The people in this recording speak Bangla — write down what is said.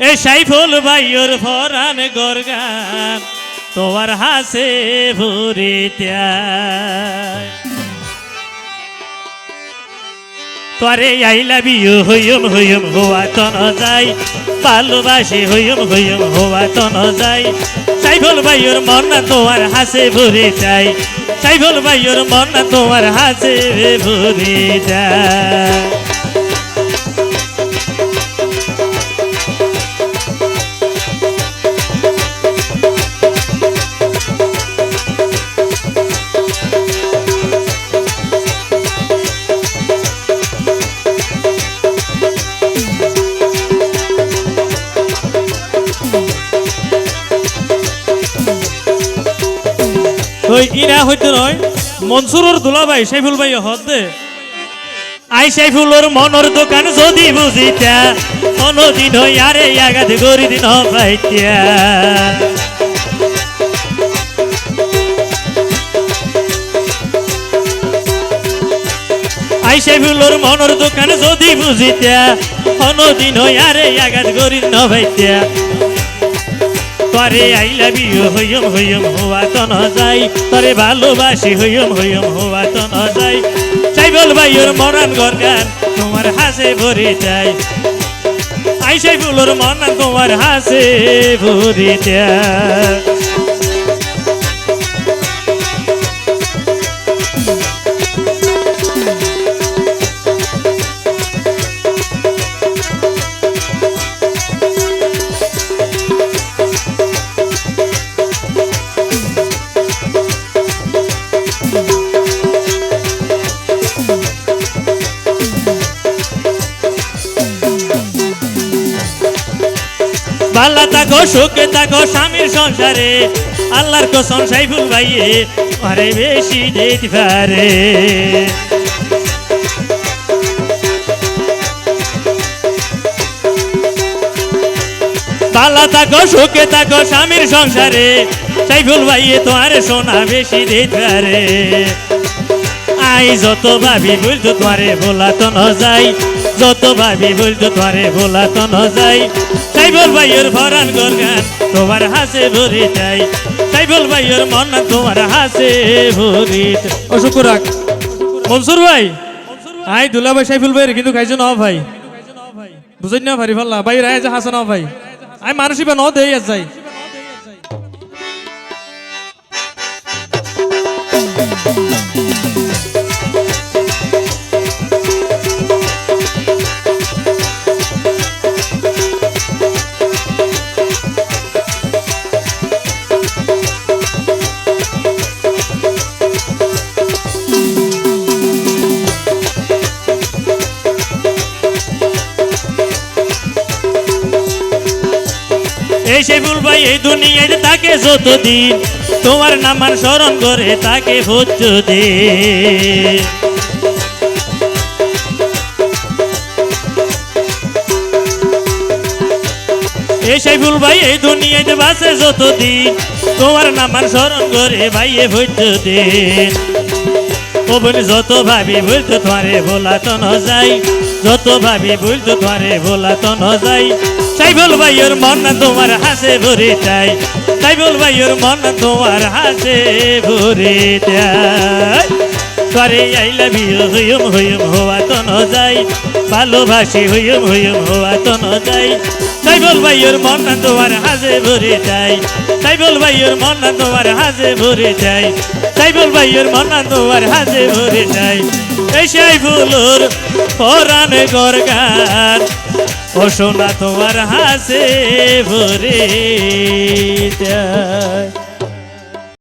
এ সাইফুল ভাইয়র ফরান গরগান তোমার হাসে ভরিতে তোরে আই লাভ ইউ হইম হইম হওয়া তো ন যাই ভালোবাসি হইম হইম হওয়া তো ন যাই সাইফুল ভাইয়র মন না তোমার হাসে ভরে যাই সাইফুল ভাইয়র মন না তোমার হাসে ভরে যায় ওই ইরা হইতে নয়, মনসুরর দুলাভাই, সাইফুল ভাই হদ দে। আই সাইফুলর মনর দোকান যদি বুঝিতা অনদিন হই আরে আগাতে গরি দিন পাইতিয়া আই সাইফুলর মনর দোকান যদি বুঝিতা অনদিন হই আরে আগাত গরি দিন পাইতিয়া তরে আই লাভ ইউ হইম হইম হওয়া তো ন যাই তরে ভালোবাসি হইম হইম হওয়া তো ন যাই চাই বল ভাই ওর মরান গরগান, তোমার হাসে ভরে যাই আই সাইবুলোর মরান তোমার হাসে ভরে যায়। বাল্লা থাকো সুখে থাকো স্বামীর সংসারে, আল্লাহর কসম সাইফুল ভাইয়ে, আরে বেশি যেতে পারে। বাল্লা থাকো সুখে থাকো স্বামীর সংসারে, সাইফুল ভাইয়ে তোমার সোনা বেশি দিতে পারে। আই যত ভাবি বুঝতো তোমারে ভোলা তো ন যাই যত ভাবি বুঝতো তোমারে ভোলা তো ন যাই সাইবল ভাইয়ের ভরান গরগান তোমার হাসে ভরে যাই। সাইবল ভাইয়ের মন তোমার হাসে ভরে অশোক রাখ। মনসুর ভাই আই দুলা ভাই সাইফুল ভাই কিন্তু খাইছো ন, ভাই। বুঝেন না, ভারি ফাল্লা ভাই, রায় যা হাসা ন, ভাই। আই মানুষই বা ন দেই যাই। এই সেবুল ভাই, এই দুনিয়ায় তাকে যতদিন, তোমার নামার স্মরণ করে তাকে ভোজ্য দে। এই সাইফুল ভাই, এই দুনিয়াতে বাসে যতদিন, তোমার নামার স্মরণ করে ভাইয়ে ভোজ্য দে। ও বলি যত ভাবি বলতো তোমারে ভোলা তো ন যাই যত ভাবি বলতো তোমারে ভোলা তো ন যাই সাইবল ভাইয়ের মন তোমার হাসে ভরে যাই সাইবল ভাইয়ের মন তোমার হাসে ভরে যায় করে আই লাভ ইউ হইম হইম হওয়া তো ন যাই ভালোবাসি হইম হইম হওয়া তো ন যাই সাইবল ভাইয়ের মন তোমার হাজে ভরে যায় সাইবল ভাইয়ের মন তোমার হাজে ভরে যায় সাইবল ভাইয়ের মন তোমার হাজে ভরে যাই। এই সাইফুলোর পরানে গরগান ও সোনা তোমার হাসে ভরে যায়